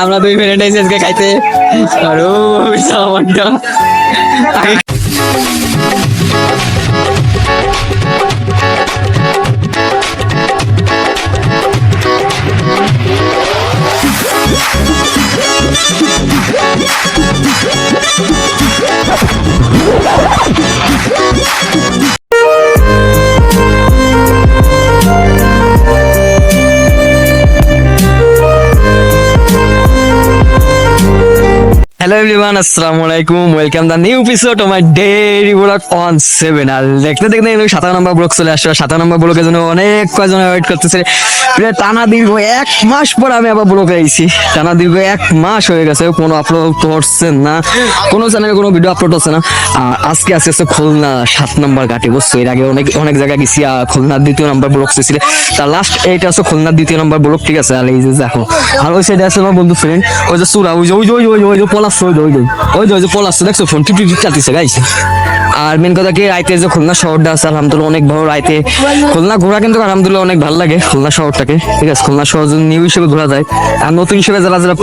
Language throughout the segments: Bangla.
আমরা দুই ফ্রেন্ড আইছি আজকে খাইতে। আর ও আমারটা হ্যালো এভরিওয়ান আসসালামু আলাইকুম welcome the new episode of my daily blog on আর দেখতে দেখতে নম্বর ব্লগ চলে আসছে নম্বর ব্লগের জন্য অনেক কয়জন ওয়েট করতেছে। টানা দীর্ঘ এক মাস পর আমি আবার আইছি। টানা দীর্ঘ এক মাস হয়ে গেছে, কোনো আপলোড না। কোনো চ্যানেলে কোনো ভিডিও আপলোড হচ্ছে না। আর আজকে আজকে আছে খুলনা সাত নম্বর ঘাটে, বুঝছ? এর আগে অনেক অনেক জায়গায় গেছি খুলনার দ্বিতীয় নম্বর ব্লগ ছিল তার লাস্ট এইটা খুলনার দ্বিতীয় নম্বর ব্লগ ঠিক আছে? আর এই যে দেখো, আর ওই সাইডে আছে আমার বন্ধু ফ্রেন্ড ওই যে সুরা, ওই যে, ওই ওই ওই পলাশ আর মেন কথা কি, রাইতে যে খুলনা শহরটা আছে, আলহামদুলিল্লাহ অনেক রাইতে। খুলনা ঘোরা কিন্তু আলহামদুলিল্লাহ অনেক ভালো লাগে, খুলনা শহরটাকে। ঠিক আছে, খুলনা শহর নিউ হিসেবে ঘোরা যায়, আর নতুন হিসেবে যারা যারা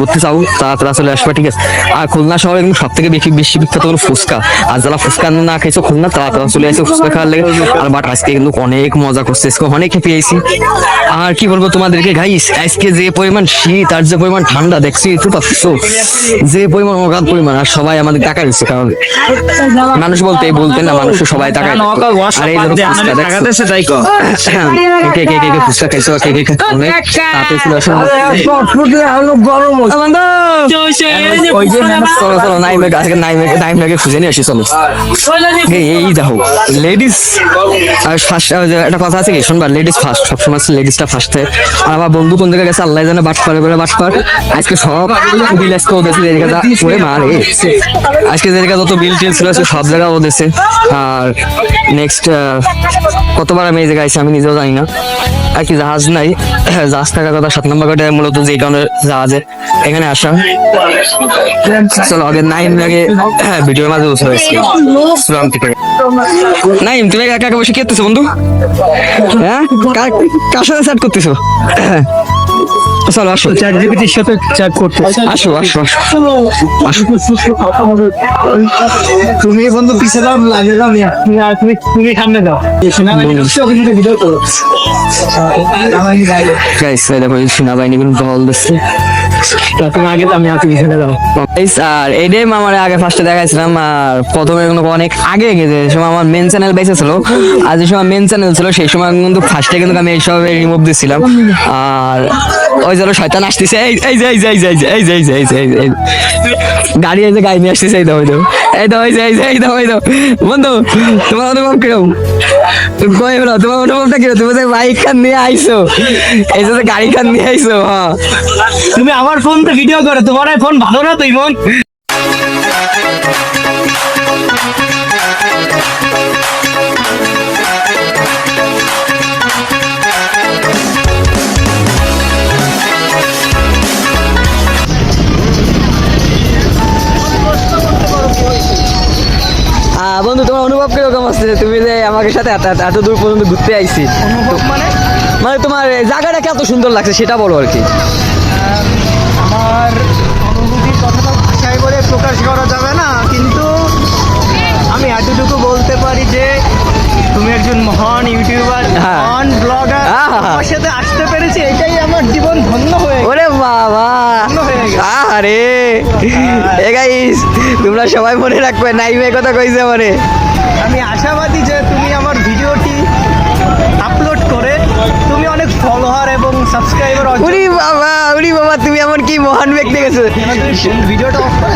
ঘুরতে চাও, তারা তারা চলে আসবে, ঠিক আছে? আর খুলনা শহরে কিন্তু সব থেকে বেশি বেশি বিখ্যাত হলো ফুচকা। আর যারা ফুচকা না খাইছো খুলনা, তারা তারা চলে আসে ফুচকা খাওয়ার লাগে। আর বাট আজকে কিন্তু অনেক মজা করছে, আজকে অনেক হ্যাপি আর কি বলব তোমাদেরকে গাইস আজকে যে পরিমাণ শীত আর যে পরিমাণ ঠান্ডা, দেখছি তো যে পরিমাণ অগাধ পরিমাণ আর সবাই আমাদের টাকা দিচ্ছে কারণ মানুষ বলতে বলতে না মানুষ সবাই টাকা আর এই ধরো কে কে কে কে ফুচকা খাইছো কে কে খাইছো অনেক তাতে ছিল ওই যে চলো চলো নাইমে আজকে নাইমে নাইমে খুঁজে নিয়ে আসি চলো। এই এই দেখো লেডিস আর ফার্স্ট একটা কথা আছে কি? লেডিস ফার্স্ট সবসময় লেডিসটা ফার্স্ট আর আমার বন্ধু কোন জায়গায় গেছে আল্লাহ জানে বাট পারে করে বাট পার আজকে সব বিল দেশে যা ওরে মারে আজকে যেদিকে যত বিল টিল ছিল সব জায়গা ও আর নেক্সট কতবার আমি এই জায়গায় আইছি আমি নিজেও জানি না। আর কি জাহাজ নাই জাহাজ থাকার কথা সাত নম্বর ঘাটে মূলত যে কারণে জাহাজে এখানে আসা। চলো আগে নাইম আগে ভিডিওর মাঝে বসে হয়েছে সুরাম থেকে নাইম তুমি একা একা বসে কি করতেছো বন্ধু? হ্যাঁ? কার- সাথে চ্যাট করতেছো? চলো আসো। চ্যাট জিপিটির সাথে চ্যাট করতে। আসো আসো আসো। তুমি বন্ধু পিছে দাও লাগে দাও তুমি আর তুমি তুমি সামনে দাও। গাইস দেখো এই সেনাবাহিনী কিন্তু দল দিচ্ছে। আর যে সময় মেন চ্যানেল ছিল মেন সেই সময় কিন্তু ফার্স্টে কিন্তু আমি এইসব রিমুভ দিছিলাম আর ওই যে শয়তান আসতেছে। গাড়ি এই নিয়ে আসতেছে এই দাও এই দাও, এই এই এই দাও এই দাও। বন্ধু, তোমার অনুভব কীরকম? তুমি কই বলো তোমার অনুভবটা কীরকম? তুমি যে বাইক খান নিয়ে আইছো, এই যে গাড়ি খান নিয়ে আইছো হ্যাঁ। তুমি আমার ফোন তো ভিডিও করো, তোমার ফোন ভালো না তুই ফোন তুমি আমাকে সাথে এত দূর পর্যন্ত ঘুরতে আইছি। মানে? মানে তোমার জায়গাটা কত সুন্দর লাগছে সেটা বলো আর কি। আমার অনুভূতির কথাটা ভাষায় বলে প্রকাশ করা যাবে না কিন্তু আমি এতটুকু বলতে পারি যে তুমি একজন মহান ইউটিউবার হ্যাঁ। মহান ব্লগার। আমার সাথে আসতে পেরেছি এটাই আমার জীবন ধন্য হয়ে ওরে বাবা। আরে এ গাইস তোমরা সবাই মনে রাখবে নাইমে কথা কইছে মানে মহান ব্যক্তি গেছে। ভিডিওটা অফ করে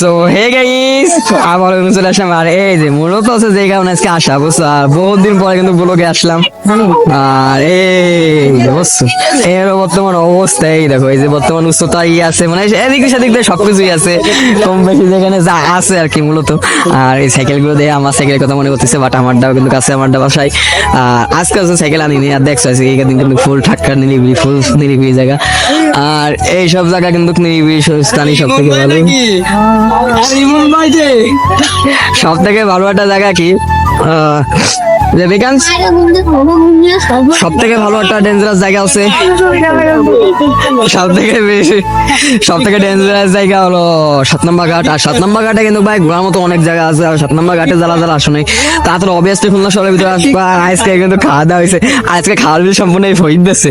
জানি সো হে গাইস আবার চলে আসলাম। আর এই যে মূলত হচ্ছে যে কারণে আজকে আসা বুঝছ? আর বহুত দিন পরে কিন্তু ব্লগে আসলাম। আর এই বুঝছ? এর বর্তমান অবস্থা এই দেখো এই যে বর্তমান উচ্চতা ই আছে মানে এদিক সেদিক দিয়ে সবকিছুই আছে। কম বেশি যেখানে যা আছে আর কি মূলত। আর এই সাইকেলগুলো দিয়ে আমার সাইকেলের কথা মনে করতেছে বাট আমারটাও কিন্তু কাছে আমারটা বাসায়। আর আজকে হচ্ছে সাইকেল আনিনি আর দেখছ আজকে এই দিন কিন্তু ফুল ঠাক্কার নিরিবিলি ফুল নিরিবিলি জায়গা। আর এই সব জায়গা কিন্তু নিরিবিলি স্থানীয় সব থেকে ভালো। সব থেকে ভালো একটা জায়গা কি? সব থেকে ভালো একটা ডেঞ্জারাস জায়গা আছে সব থেকে বেশি সব থেকে ডেঞ্জারাস জায়গা হলো সাত নম্বর ঘাট। আর সাত নম্বর ঘাটে কিন্তু ভাই ঘোরার মতো অনেক জায়গা আছে। আর সাত নম্বর ঘাটে জ্বালা জ্বালা আসো নাই অবভিয়াসলি খুলনা শহরের ভিতরে আজকে কিন্তু খাওয়া দাওয়া হয়েছে। আজকে খাওয়ার বিল সম্পূর্ণ ভয় দিতেছে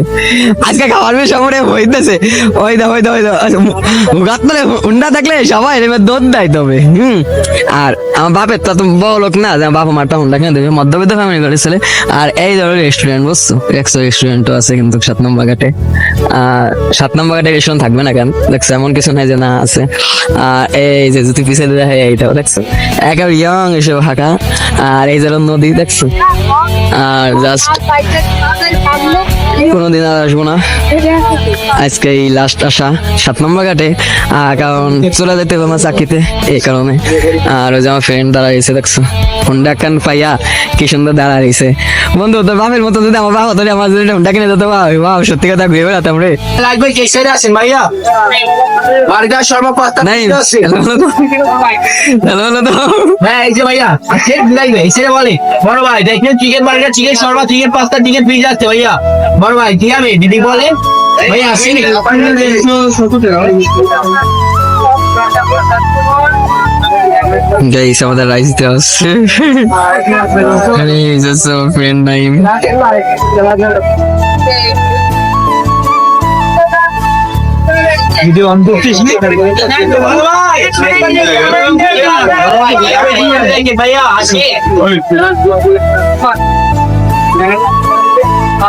আজকে খাওয়ার বিল সম্পূর্ণ দিতেছে ওই দা ওই দা ওই দা গাত মানে উন্ডা থাকলে সবাই দোদ দেয় তবে, হুম। আর আমার বাপের তো বড় লোক না, যে আমার হুন্ডা কিনে দেবে। মধ্যবিত্ত ফ্যামিলি করে ছেলে আর এই ধরো রেস্টুরেন্ট বুঝছ? একশো রেস্টুরেন্টও আছে কিন্তু সাত নম্বর ঘাটে। সাত নম্বর ঘাটে রেস্টুরেন্ট থাকবে না কেন? দেখছ, এমন কিছু নাই যে না আছে। আর এই যে যদি পিছিয়ে হয় এইটাও, দেখছ? একেবারে ইয়ং এসব হাঁকা আর এই যে নদী, দেখছ? আর জাস্ট কোনোদিন আর আসব না। আজকে এই লাস্ট আসা সাত নম্বর ঘাটে। কারণ চলে যেতে হবে আমার চাকরিতে এই কারণে। আর ওই যে আমার ফ্রেন্ড দাঁড়াইছে দেখছ? হুন্ডা কান পাইয়া কি সুন্দর দাঁড়াইছে বন্ধু তোর বাপের মতো যদি আমার আমার যদি হুন্ডা কিনে দিতে পারে বাবা সত্যি কথা ঘুরে বেড়াতাম রে। লাগবে কে? সেরে আসেন ভাইয়া। বার্গার শর্মা পাস্তা নাই। হ্যালো হ্যালো তো হ্যাঁ এই যে ভাইয়া লাগবে সেরে বলে। বড় ভাই দেখেন chicken burger chicken shawarma chicken pasta chicken pizza আছে ভাইয়া। বড় ভাই ঠিক আছে দিদি বলে ভাইয়া আসেনি গাইস আমাদের রাইস দিতে আসছে আরে just friend Naim video on করছিস ভাইয়া আসে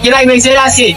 que la iglesia que ahora pues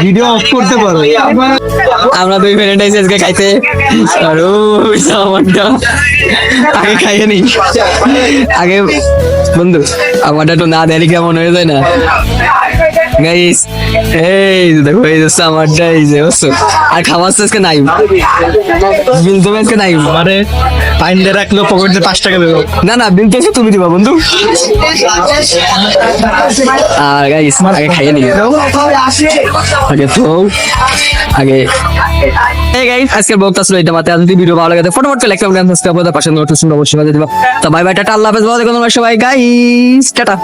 video off করতে পারো আমরা দুই আইসি আজকে খাইতে। আমারটা। আগে খাইয়ে নি। আগে, বন্ধু, আমারটা তো না দেরি কেমন হয়ে যায় না। গাইস এই দেখো এই যে আমারটা এই যে বুঝছ আর তো আজকে নাই। বিল তো আজকে নাই। মানে পাইন্ডে রাখল পকেটে পাঁচ টাকা দেবো। না না বিল তো তুমি দিবা বন্ধু। আর গাইস আগে খাইয়ে নি আগে তো আগে। এই গাইস আজকের ব্লগটা ছিল এটা মাত্র যদি ভিডিও ভালো লাগে ফটোফট করে লাইক কমেন্ট সাবস্ক্রাইব করে পাশে নোটিফিকেশন অবশ্যই বাজিয়ে দিবা। তো বাই বাই টাটা আল্লাহ হাফেজ। ভালো থেকো তোমরা সবাই গাইস টাটা।